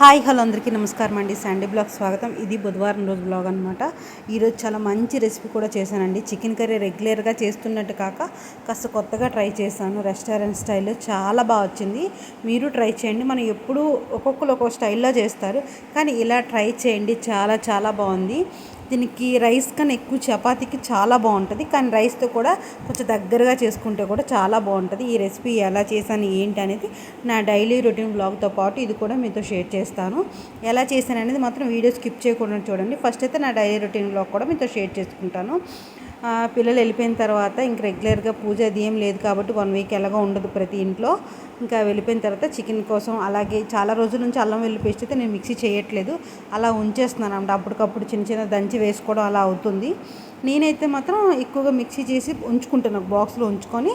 Hi hello అందరికీ నమస్కారం అండి. శాండీ బ్లాగ్ స్వాగతం. ఇది బుధవారం రోజు బ్లాగ్ అనమాట ఈరోజు చాలా మంచి రెసిపీ కూడా చేశానండి. చికెన్ కర్రీ రెగ్యులర్గా చేస్తున్నట్టు కాక కాస్త కొత్తగా ట్రై చేశాను. రెస్టారెంట్ స్టైల్లో చాలా బాగా వచ్చింది. మీరు ట్రై చేయండి. మనం ఎప్పుడూ ఒక్కొక్కరు ఒక్కొక్క స్టైల్లో చేస్తారు. కానీ ఇలా ట్రై చేయండి. చాలా చాలా బాగుంది. దీనికి రైస్ కన్నా ఎక్కువ చపాతీకి చాలా బాగుంటుంది. కానీ రైస్తో కూడా కొంచెం దగ్గరగా చేసుకుంటే కూడా చాలా బాగుంటుంది. ఈ రెసిపీ ఎలా చేశాను ఏంటి అనేది నా డైలీ రొటీన్ బ్లాగ్తో పాటు ఇది కూడా మీతో షేర్ చేస్తాను. ఎలా చేశాను అనేది మాత్రం వీడియో స్కిప్ చేయకుండా చూడండి. ఫస్ట్ అయితే నా డైలీ రొటీన్ బ్లాగ్ కూడా మీతో షేర్ చేసుకుంటాను. పిల్లలు వెళ్ళిపోయిన తర్వాత ఇంక రెగ్యులర్గా పూజ అది ఏం లేదు కాబట్టి వన్ వీక్ ఎలాగో ఉండదు ప్రతి ఇంట్లో. ఇంకా వెళ్ళిపోయిన తర్వాత చికెన్ కోసం అలాగే చాలా రోజుల నుంచి అల్లం వెల్లుల్లి పేస్ట్ అయితే నేను మిక్సీ చేయట్లేదు. అలా ఉంచేస్తున్నాను అన్నమాట. అప్పటికప్పుడు చిన్న చిన్న దంచి వేసుకోవడం అలా అవుతుంది. నేనైతే మాత్రం ఎక్కువగా మిక్సీ చేసి ఉంచుకుంటాను. ఒక బాక్స్లో ఉంచుకొని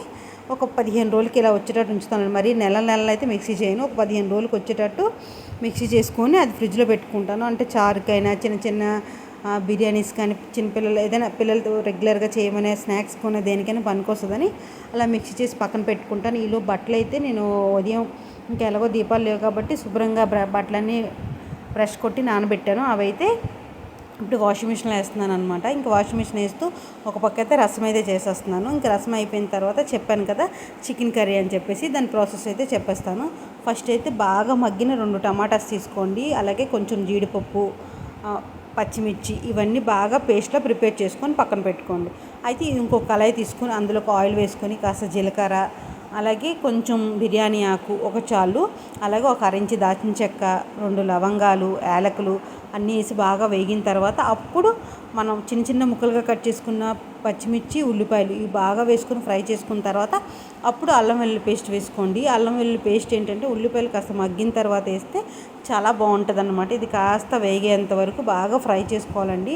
ఒక పదిహేను రోజులకి ఇలా వచ్చేటట్టు ఉంచుతాను. మరి నెల నెలలు అయితే మిక్సీ చేయను. ఒక పదిహేను రోజులకి వచ్చేటట్టు మిక్సీ చేసుకొని అది ఫ్రిడ్జ్లో పెట్టుకుంటాను. అంటే చారుకైనా చిన్న చిన్న బిర్యానీస్ కానీ చిన్నపిల్లలు ఏదైనా పిల్లలతో రెగ్యులర్గా చేయమనే స్నాక్స్ కొనే దేనికైనా పనికొస్తుందని అలా మిక్సీ చేసి పక్కన పెట్టుకుంటాను. ఈలో బట్టలు అయితే నేను ఉదయం ఇంకా ఎలాగో దీపాలు లేవు కాబట్టి శుభ్రంగా బ్ర- బట్టలన్నీ బ్రష్ కొట్టి నానబెట్టాను. అవైతే ఇప్పుడు వాషింగ్ మిషన్లో వేస్తున్నాను అనమాట ఇంకా వాషింగ్ మిషన్ వేస్తూ ఒక పక్క అయితే రసం అయితే చేసేస్తున్నాను. ఇంకా రసం అయిపోయిన తర్వాత చెప్పాను కదా చికెన్ కర్రీ అని చెప్పేసి దాని ప్రాసెస్ అయితే చెప్పేస్తాను. ఫస్ట్ అయితే బాగా మగ్గిన రెండు టమాటాస్ తీసుకోండి. అలాగే కొంచెం జీడిపప్పు పచ్చిమిర్చి ఇవన్నీ బాగా పేస్ట్లో ప్రిపేర్ చేసుకొని పక్కన పెట్టుకోండి. అయితే ఇంకొక కళాయి తీసుకొని అందులో ఒక ఆయిల్ వేసుకొని కాస్త జీలకర్ర అలాగే కొంచెం బిర్యానీ ఆకు ఒక చాలు అలాగే ఒక అరించి దాచిన చెక్క రెండు లవంగాలు యాలకులు అన్నీ వేసి బాగా వేగిన తర్వాత అప్పుడు మనం చిన్న చిన్న ముక్కలుగా కట్ చేసుకున్న పచ్చిమిర్చి ఉల్లిపాయలు ఇవి బాగా వేసుకొని ఫ్రై చేసుకున్న తర్వాత అప్పుడు అల్లం వెల్లుల్లి పేస్ట్ వేసుకోండి. అల్లం వెల్లుల్లి పేస్ట్ ఏంటంటే ఉల్లిపాయలు కాస్త మగ్గిన తర్వాత వేస్తే చాలా బాగుంటుంది అనమాట ఇది కాస్త వేగేంత వరకు బాగా ఫ్రై చేసుకోవాలండి.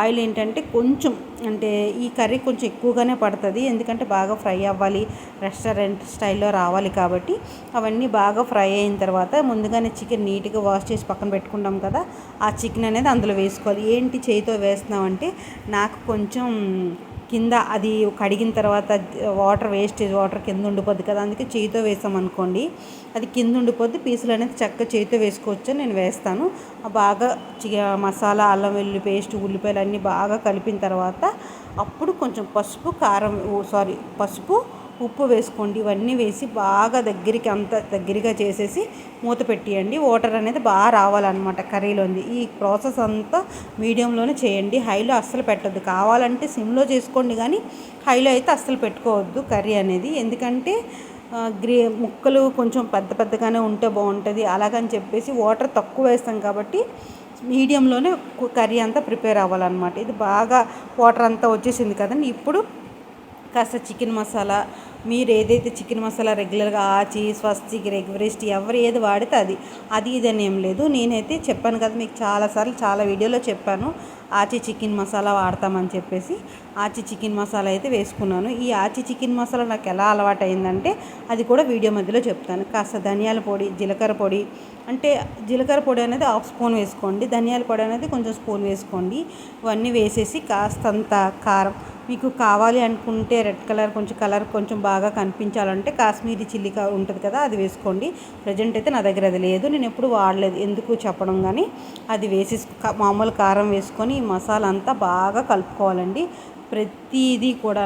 ఆయిల్ ఏంటంటే కొంచెం అంటే ఈ కర్రీ కొంచెం ఎక్కువగానే పడుతుంది. ఎందుకంటే బాగా ఫ్రై అవ్వాలి రెస్టారెంట్ స్టైల్లో రావాలి కాబట్టి. అవన్నీ బాగా ఫ్రై అయిన తర్వాత ముందుగానే చికెన్ నీట్గా వాష్ చేసి పక్కన పెట్టుకుంటాం కదా ఆ చికెన్ అనేది అందులో వేసుకోవాలి. ఏంటి చేయితో వేస్తున్నామంటే నాకు కొంచెం కింద అది కడిగిన తర్వాత వాటర్ వేస్టేజ్ వాటర్ కింద ఉండిపోద్ది కదా అందుకే చేతితో వేసాం అనుకోండి. అది కింద ఉండిపోద్ది పీసులు అనేది చక్కగా చేతితో వేసుకోవచ్చు అని నేను వేస్తాను. బాగా చి- మసాలా అల్లం వెల్లుల్లి పేస్ట్ ఉల్లిపాయలు అన్నీ బాగా కలిపిన తర్వాత అప్పుడు కొంచెం పసుపు కారం సారీ పసుపు ఉప్పు వేసుకోండి. ఇవన్నీ వేసి బాగా దగ్గరికి అంత దగ్గరగా చేసేసి మూత పెట్టేయండి. వాటర్ అనేది బాగా రావాలన్నమాట కర్రీలోంది. ఈ ప్రాసెస్ అంతా మీడియంలోనే చేయండి. హైలో అస్సలు పెట్టద్దు. కావాలంటే సిమ్లో చేసుకోండి కానీ హైలో అయితే అస్సలు పెట్టుకోవద్దు కర్రీ అనేది. ఎందుకంటే గ్రే ముక్కలు కొంచెం పెద్ద పెద్దగానే ఉంటే బాగుంటుంది. అలాగని చెప్పేసి వాటర్ తక్కువ వేస్తాం కాబట్టి మీడియంలోనే కర్రీ అంతా ప్రిపేర్ అవ్వాలన్నమాట. ఇది బాగా వాటర్ అంతా వచ్చేసింది కదండి. ఇప్పుడు కాస్త చికెన్ మసాలా మీరు ఏదైతే చికెన్ మసాలా రెగ్యులర్గా ఆచి స్వస్తికి రెగ్యురెస్ట్ ఎవరు ఏది వాడితే అది. అది ఇది అని ఏం లేదు. నేనైతే చెప్పాను కదా మీకు చాలాసార్లు చాలా వీడియోలో చెప్పాను. ఆచి చికెన్ మసాలా వాడతామని చెప్పేసి ఆచి చికెన్ మసాలా అయితే వేసుకున్నాను. ఈ ఆచి చికెన్ మసాలా నాకు ఎలా అలవాటు అయిందంటే అది కూడా వీడియో మధ్యలో చెప్తాను. కాస్త ధనియాల పొడి జీలకర్ర పొడి అంటే జీలకర్ర పొడి అనేది హాఫ్ స్పూన్ వేసుకోండి. ధనియాల పొడి అనేది కొంచెం స్పూన్ వేసుకోండి. ఇవన్నీ వేసేసి కాస్తంత కారం మీకు కావాలి అనుకుంటే రెడ్ కలర్ కొంచెం కలర్ కొంచెం బాగా కనిపించాలంటే కాశ్మీరీ చిల్లీ ఉంటుంది కదా అది వేసుకోండి. ప్రజెంట్ అయితే నా దగ్గర అది లేదు నేను ఎప్పుడు వాడలేదు. ఎందుకు చెప్పడం కానీ అది వేసి మామూలు కారం వేసుకొని మసాలా అంతా బాగా కలుపుకోవాలండి. ప్రతిదీ కూడా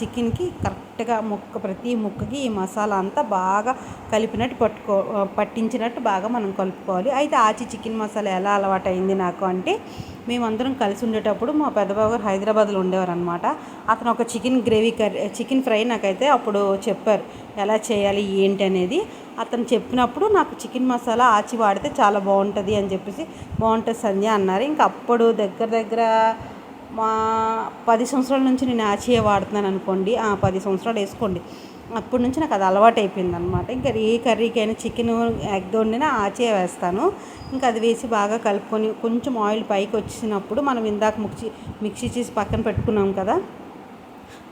చికెన్కి కరెక్ట్ కరెక్ట్గా ముక్క ప్రతి ముక్కకి ఈ మసాలా అంతా బాగా కలిపినట్టు పట్టుకో పట్టించినట్టు బాగా మనం కలుపుకోవాలి. అయితే ఆచి చికెన్ మసాలా ఎలా అలవాటు అయింది నాకు అంటే మేమందరం కలిసి ఉండేటప్పుడు మా పెద్దబాబు గారు హైదరాబాద్లో ఉండేవారు అనమాట అతను ఒక chicken gravy curry chicken fry నాకైతే అప్పుడు చెప్పారు ఎలా చేయాలి ఏంటి అనేది. అతను చెప్పినప్పుడు నాకు చికెన్ మసాలా ఆచి వాడితే చాలా బాగుంటుంది అని చెప్పేసి బాగుంటుంది సంధ్య అన్నారు. ఇంకా అప్పుడు దగ్గర దగ్గర మా పది సంవత్సరాల నుంచి నేను ఆచియే వాడుతున్నాను అనుకోండి ఆ పది సంవత్సరాలు వేసుకోండి. అప్పటి నుంచి నాకు అది అలవాటు అయిపోయింది అనమాట ఇంకా ఏ కర్రీకైనా చికెన్ ఎగ్ వండినా ఆచే వేస్తాను. ఇంకా అది వేసి బాగా కలుపుకొని కొంచెం ఆయిల్ పైకి వచ్చినప్పుడు మనం ఇందాక మిక్సీ మిక్సీ చేసి పక్కన పెట్టుకున్నాం కదా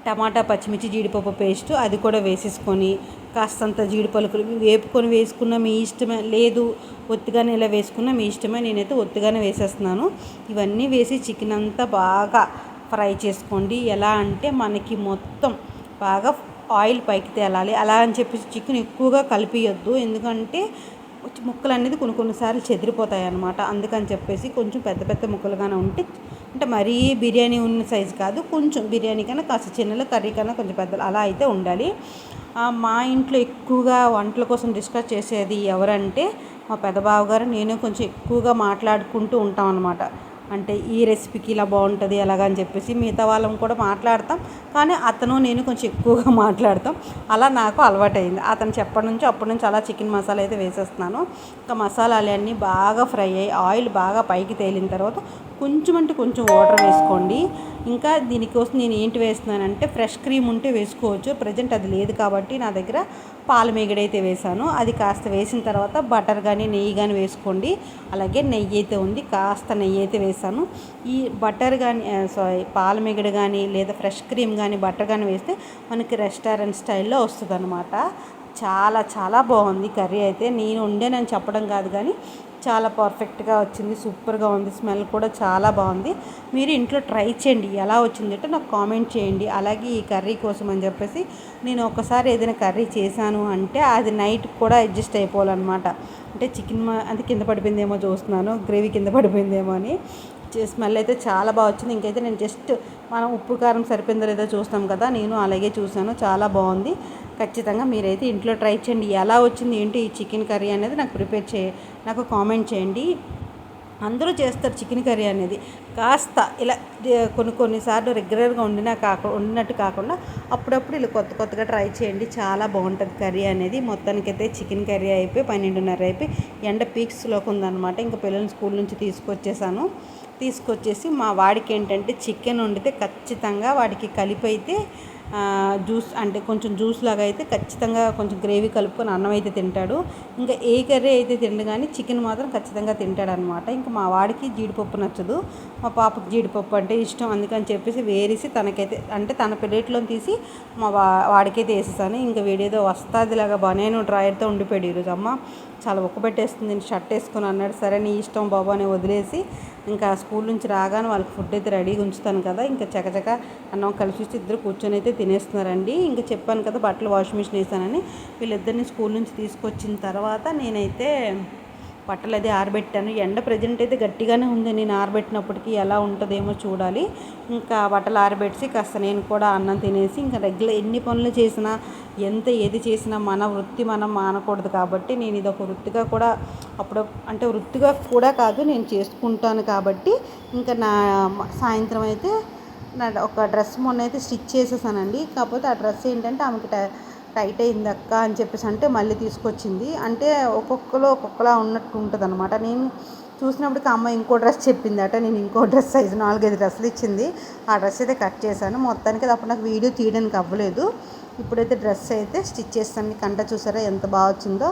టమాటా పచ్చిమిర్చి జీడిపప్పు పేస్ట్ అది కూడా వేసేసుకొని కాస్తంత జీడిపలుకులు వేపుకొని వేసుకున్న మీ ఇష్టమే. లేదు ఒత్తిగానే ఇలా వేసుకున్నా మీ ఇష్టమే. నేనైతే ఒత్తిగానే వేసేస్తున్నాను. ఇవన్నీ వేసి చికెన్ అంతా బాగా ఫ్రై చేసుకోండి. ఎలా అంటే మనకి మొత్తం బాగా ఆయిల్ పైకి తేలాలి. అలా అని చెప్పేసి చికెన్ ఎక్కువగా కలిపియొద్దు. ఎందుకంటే ముక్కలు అనేది కొన్ని కొన్నిసార్లు చెదిరిపోతాయి అన్నమాట అందుకని చెప్పేసి కొంచెం పెద్ద పెద్ద ముక్కలుగానే ఉంటే అంటే మరీ బిర్యానీ ఉన్న సైజు కాదు కొంచెం బిర్యానీ కన్నా కాస్త చిన్నలు కర్రీ కన్నా కొంచెం పెద్దలు అలా అయితే ఉండాలి. మా ఇంట్లో ఎక్కువగా వంటల కోసం డిస్కస్ చేసేది ఎవరంటే మా పెద్ద బావగారు నేను కొంచెం ఎక్కువగా మాట్లాడుకుంటూ ఉంటాం అనమాట అంటే ఈ రెసిపీకి ఇలా బాగుంటుంది అలాగని చెప్పేసి మిగతా వాళ్ళం కూడా మాట్లాడతాం. కానీ అతను నేను కొంచెం ఎక్కువగా మాట్లాడతాం. అలా నాకు అలవాటైంది. అతను చెప్పడం నుంచి అప్పటి నుంచి అలా చికెన్ మసాలా అయితే వేసేస్తున్నాను. ఇంకా మసాలాలు అన్నీ బాగా ఫ్రై అయ్యి ఆయిల్ బాగా పైకి తేలిన తర్వాత కొంచెం అంటే కొంచెం వాటర్ వేసుకోండి. ఇంకా దీనికోసం నేను ఏంటి వేస్తున్నానంటే ఫ్రెష్ క్రీమ్ ఉంటే వేసుకోవచ్చు. ప్రజెంట్ అది లేదు కాబట్టి నా దగ్గర పాల మేగడైతే వేసాను అది కాస్త వేసిన తర్వాత బటర్ కానీ నెయ్యి కానీ వేసుకోండి. అలాగే నెయ్యి అయితే ఉంది. కాస్త నెయ్యి అయితే వేసాను ఈ బటర్ కానీ సారీ పాల మేగడ కానీ లేదా ఫ్రెష్ క్రీమ్ కానీ బటర్ కానీ వేస్తే మనకి రెస్టారెంట్ స్టైల్లో వస్తుంది అనమాట చాలా చాలా బాగుంది కర్రీ అయితే. నేను ఉండేనని చెప్పడం కాదు కానీ చాలా పర్ఫెక్ట్గా వచ్చింది సూపర్గా ఉంది స్మెల్ కూడా చాలా బాగుంది. మీరు ఇంట్లో ట్రై చేయండి ఎలా వచ్చిందంటే నాకు కామెంట్ చేయండి. అలాగే ఈ కర్రీ కోసం అని చెప్పేసి నేను ఒకసారి ఏదైనా కర్రీ చేశాను అంటే అది నైట్ కూడా అడ్జస్ట్ అయిపోవాలన్నమాట. అంటే చికెన్ అది కింద పడిపోయిందేమో చూస్తున్నాను గ్రేవీ కింద పడిపోయిందేమో అని. స్మెల్ అయితే చాలా బాగా వచ్చింది. ఇంకైతే నేను జస్ట్ మనం ఉప్పు కారం సరిపోయిందో లేదో చూస్తాం కదా నేను అలాగే చూశాను చాలా బాగుంది. ఖచ్చితంగా మీరైతే ఇంట్లో ట్రై చేయండి. ఎలా వచ్చింది ఏంటి ఈ చికెన్ కర్రీ అనేది నాకు ప్రిపేర్ చే నాకు కామెంట్ చేయండి. అందరూ చేస్తారు చికెన్ కర్రీ అనేది. కాస్త ఇలా కొన్ని కొన్నిసార్లు రెగ్యులర్గా వండినా కాక వండినట్టు కాకుండా అప్పుడప్పుడు ఇలా కొత్త కొత్తగా ట్రై చేయండి. చాలా బాగుంటుంది కర్రీ అనేది. మొత్తానికైతే చికెన్ కర్రీ అయిపోయి పన్నెండున్నర అయిపోయి ఎండ పీక్స్లోకి ఉందన్నమాట. ఇంకా పిల్లల్ని స్కూల్ నుంచి తీసుకొచ్చేసాను. తీసుకొచ్చేసి మా వాడికి ఏంటంటే చికెన్ వండితే ఖచ్చితంగా వాడికి కలిపి అయితే జ్యూస్ అంటే కొంచెం జ్యూస్ లాగా అయితే ఖచ్చితంగా కొంచెం గ్రేవీ కలుపుకొని అన్నం అయితే తింటాడు. ఇంకా ఏ కర్రీ అయితే తిండు కానీ చికెన్ మాత్రం ఖచ్చితంగా తింటాడు అనమాట ఇంకా మా వాడికి జీడిపప్పు నచ్చదు. మా పాపకి జీడిపప్పు అంటే ఇష్టం. అందుకని చెప్పేసి వేరేసి తనకైతే అంటే తన ప్లేట్లో తీసి మా వా వాడికైతే వేసేసాను. ఇంకా వీడేదో వస్తాదిలాగా బనేను డ్రాయర్తో ఉండిపోయాడు ఈరోజు అమ్మ. చాలా ఉక్కబెట్టేస్తుంది నేను షర్ట్ వేసుకుని అన్నాడు సరే నీ ఇష్టం బాబు అని వదిలేసి ఇంకా స్కూల్ నుంచి రాగానే వాళ్ళకి ఫుడ్ అయితే రెడీగా ఉంచుతాను కదా ఇంకా చకచక అన్నం కలిసి ఇద్దరు కూర్చొని అయితే తినేస్తున్నారండి. ఇంకా చెప్పాను కదా బట్టలు వాషింగ్ మిషన్ వేసానని వీళ్ళిద్దరిని స్కూల్ నుంచి తీసుకొచ్చిన తర్వాత నేనైతే బట్టలు అది ఆరబెట్టాను. ఎండ ప్రజెంట్ అయితే గట్టిగానే ఉంది. నేను ఆరబెట్టినప్పటికీ ఎలా ఉంటుందేమో చూడాలి. ఇంకా బట్టలు ఆరబెట్టి కాస్త నేను కూడా అన్నం తినేసి ఇంకా రెగ్యులర్ ఎన్ని పనులు చేసినా ఎంత ఏది చేసినా మన వృత్తి మనం మానకూడదు కాబట్టి నేను ఇది ఒక వృత్తిగా కూడా అప్పుడు అంటే వృత్తిగా కూడా కాదు నేను చేసుకుంటాను కాబట్టి ఇంకా నా సాయంత్రం అయితే నా ఒక డ్రెస్ మొన్న అయితే స్టిచ్ చేసేసానండి. కాకపోతే ఆ డ్రెస్ ఏంటంటే ఆమెకి టైట్ అయింది అక్క అని చెప్పేసి అంటే మళ్ళీ తీసుకొచ్చింది. అంటే ఒక్కొక్కలో ఒక్కొక్కలా ఉన్నట్టు ఉంటుంది అనమాట నేను చూసినప్పటికి అమ్మ ఇంకో డ్రెస్ చెప్పిందట. నేను ఇంకో డ్రెస్ సైజు నాలుగైదు డ్రెస్సులు ఇచ్చింది. ఆ డ్రెస్ అయితే కట్ చేశాను. మొత్తానికి అది అప్పుడు నాకు వీడియో తీయడానికి అవ్వలేదు. ఇప్పుడైతే డ్రెస్ అయితే స్టిచ్ చేస్తాను. కంట చూసారా ఎంత బాగా వచ్చిందో?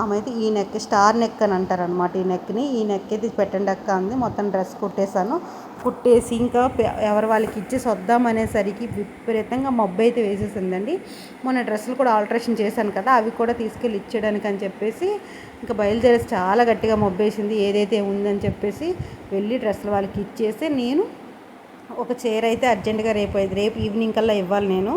ఆమె అయితే ఈ నెక్ స్టార్ నెక్ అని అంటారు అనమాట ఈ నెక్ని. ఈ నెక్ అయితే పెట్టండి అక్క అంది. మొత్తం డ్రెస్ కుట్టేశాను. కుట్టేసి ఇంకా ఎవరి వాళ్ళకి ఇచ్చేసి వద్దామనేసరికి విపరీతంగా మబ్బు అయితే వేసేసిందండి. మొన్న డ్రెస్సులు కూడా ఆల్ట్రేషన్ చేశాను కదా అవి కూడా తీసుకెళ్ళి ఇచ్చేయడానికి అని చెప్పేసి ఇంకా బయలుదేరేసి చాలా గట్టిగా మబ్బేసింది ఏదైతే ఉందని చెప్పేసి వెళ్ళి డ్రెస్సులు వాళ్ళకి ఇచ్చేసి నేను ఒక చీర అయితే అర్జెంటుగా రేపు రేపు ఈవినింగ్ కల్లా ఇవ్వాలి నేను.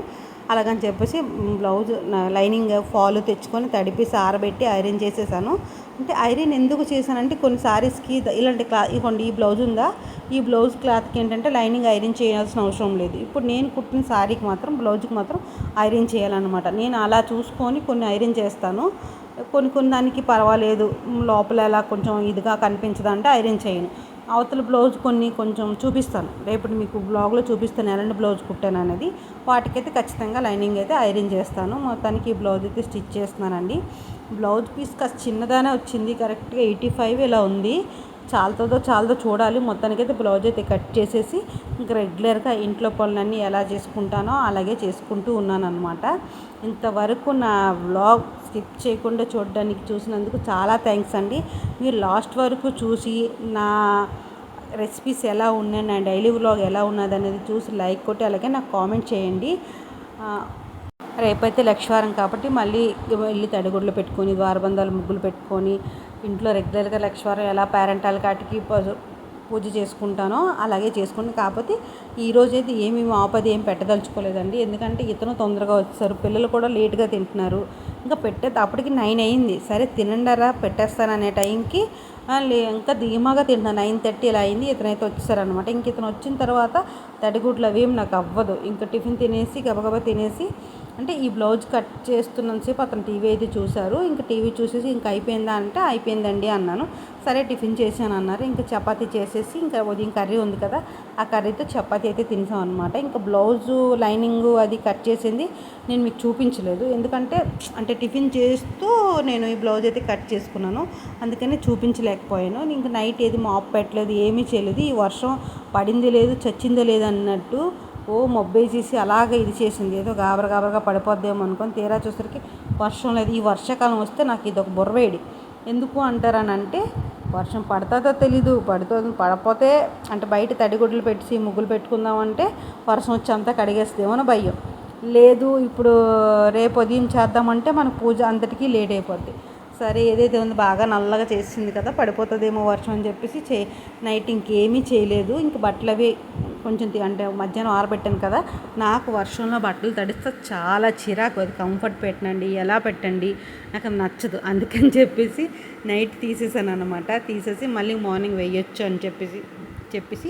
అలాగని చెప్పేసి బ్లౌజ్ లైనింగ్ ఫాల్ తెచ్చుకొని తడిపేసి ఆరబెట్టి ఐరన్ చేసేసాను. అంటే ఐరన్ ఎందుకు చేశానంటే కొన్ని సారీస్కి ఇలాంటి క్లాత్ ఇవ్వండి ఈ బ్లౌజ్ ఉందా? ఈ బ్లౌజ్ క్లాత్కి ఏంటంటే లైనింగ్ ఐరన్ చేయాల్సిన అవసరం లేదు. ఇప్పుడు నేను కుట్టిన శారీకి మాత్రం బ్లౌజ్కి మాత్రం ఐరన్ చేయాలన్నమాట. నేను అలా చూసుకొని కొన్ని ఐరన్ చేస్తాను. కొన్ని కొన్ని దానికి పర్వాలేదు. లోపల ఎలా కొంచెం ఇదిగా కనిపించదంటే ఐరన్ చేయను. అవతల బ్లౌజ్ కొన్ని కొంచెం చూపిస్తాను. రేపు మీకు బ్లాగ్లో చూపిస్తాను ఎలాంటి బ్లౌజ్ కుట్టాను అనేది. వాటికైతే ఖచ్చితంగా లైనింగ్ అయితే ఐరన్ చేస్తాను. మొత్తానికి ఈ బ్లౌజ్ అయితే స్టిచ్ చేస్తున్నానండి. బ్లౌజ్ పీస్ కాస్త చిన్నదానే వచ్చింది. కరెక్ట్గా ఎయిటీ ఫైవ్ ఇలా ఉంది. చాలాతో చాలతో చూడాలి. మొత్తానికైతే బ్లౌజ్ అయితే కట్ చేసేసి ఇంకా రెగ్యులర్గా ఇంట్లో పనులన్నీ ఎలా చేసుకుంటానో అలాగే చేసుకుంటూ ఉన్నాను అనమాట ఇంతవరకు నా వ్లాగ్ స్కిప్ చేయకుండా చూడడానికి చూసినందుకు చాలా థ్యాంక్స్ అండి. మీరు లాస్ట్ వరకు చూసి నా రెసిపీస్ ఎలా ఉన్నాయి నా డైలీ వ్లాగ్ ఎలా ఉన్నది అనేది చూసి లైక్ కొట్టి అలాగే నాకు కామెంట్ చేయండి. రేపైతే లక్షవారం కాబట్టి మళ్ళీ వెళ్ళి తడిగుడ్లు పెట్టుకొని ద్వారబంధాలు ముగ్గులు పెట్టుకొని ఇంట్లో రెగ్యులర్గా లక్షవారం ఎలా పేరెంటాల కాటికి పూజ చేసుకుంటానో అలాగే చేసుకుంటాను. కాకపోతే ఈరోజు అయితే ఏమి ఆపది ఏం పెట్టదలుచుకోలేదండి. ఎందుకంటే ఇతను తొందరగా వచ్చారు పిల్లలు కూడా లేట్గా తింటున్నారు. ఇంకా పెట్టే అప్పటికి నైన్ అయింది. సరే తినండరా పెట్టేస్తాను అనే టైంకి లే ఇంకా ధీమాగా తింటున్నాను నైన్ థర్టీ ఇలా అయింది. ఇతనైతే వచ్చేసారనమాట ఇంక ఇతను వచ్చిన తర్వాత తడిగుడ్లు అవి నాకు అవ్వదు. ఇంకా టిఫిన్ తినేసి గబగబా తినేసి అంటే ఈ బ్లౌజ్ కట్ చేస్తున్నంతసేపు అతను టీవీ అయితే చూశారు. ఇంకా టీవీ చూసేసి ఇంకా అయిపోయిందా అంటే అయిపోయిందండి అన్నాను. సరే టిఫిన్ చేశాను అన్నారు. ఇంకా చపాతీ చేసేసి ఇంకా ఉదయం కర్రీ ఉంది కదా ఆ కర్రీతో చపాతీ అయితే తినేసాం అనమాట ఇంకా బ్లౌజు లైనింగ్ అది కట్ చేసింది నేను మీకు చూపించలేదు. ఎందుకంటే అంటే టిఫిన్ చేస్తూ నేను ఈ బ్లౌజ్ అయితే కట్ చేసుకున్నాను. అందుకని చూపించలేకపోయాను. ఇంకా నైట్ ఏది మాప్ పెట్టలేదు ఏమీ చేయలేదు. ఈ వర్షం పడింది లేదు చచ్చిందో లేదన్నట్టు ఓ మొబ్బేసేసి అలాగ ఇది చేసింది. ఏదో గాబర గాబరగా పడిపోద్దేమో అనుకొని తీరా చూసరికి వర్షం లేదు. ఈ వర్షాకాలం వస్తే నాకు ఇది ఒక బుర్రవేడి. ఎందుకు అంటారని అంటే వర్షం పడుతుందో తెలీదు. పడుతుంది పడపోతే అంటే బయట తడిగుడ్లు పెట్టి ముగ్గులు పెట్టుకుందామంటే వర్షం వచ్చి అంతా కడిగేస్తుందేమో భయం. లేదు ఇప్పుడు రేపు ఉదయం చేద్దామంటే మనకు పూజ అంతటికీ లేట్ అయిపోద్ది. సరే ఏదైతే ఉందో బాగా నల్లగా చేసింది కదా పడిపోతుందేమో వర్షం అని చెప్పేసి చే నైట్ ఇంకేమీ చేయలేదు. ఇంక బట్టలు అవి కొంచెం అంటే మధ్యాహ్నం ఆరబెట్టాను కదా నాకు వర్షంలో బట్టలు తడిస్తే చాలా చిరాకు అది. కంఫర్ట్ పెట్టండి ఎలా పెట్టండి నాకు అది నచ్చదు. అందుకని చెప్పేసి నైట్ తీసేసాను అనమాట తీసేసి మళ్ళీ మార్నింగ్ వేయొచ్చు అని చెప్పేసి చెప్పేసి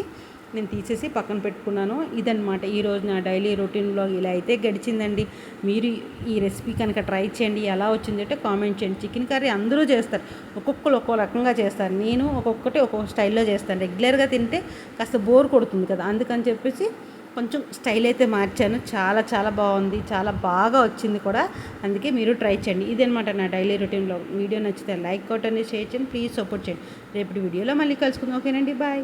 నేను తీసేసి పక్కన పెట్టుకున్నాను. ఇదనమాట ఈరోజు నా డైలీ రొటీన్ బ్లాగ్ ఇలా అయితే గడిచిందండి. మీరు ఈ రెసిపీ కనుక ట్రై చేయండి. ఎలా వచ్చింది అంటే కామెంట్ చేయండి. చికెన్ కర్రీ అందరూ చేస్తారు. ఒక్కొక్కరు ఒక్కో రకంగా చేస్తారు. నేను ఒక్కొక్కటి ఒక్కొక్క స్టైల్లో చేస్తాను. రెగ్యులర్గా తింటే కాస్త బోర్ కొడుతుంది కదా. అందుకని చెప్పేసి కొంచెం స్టైల్ అయితే మార్చాను. చాలా చాలా బాగుంది. చాలా బాగా వచ్చింది కూడా. అందుకే మీరు ట్రై చేయండి. ఇదనమాట నా డైలీ రొటీన్లో. వీడియో నచ్చితే లైక్ కొట్టండి షేర్ చేయండి ప్లీజ్ సపోర్ట్ చేయండి. రేపటి వీడియోలో మళ్ళీ కలుసుకుందాం. ఓకేనండి. బాయ్.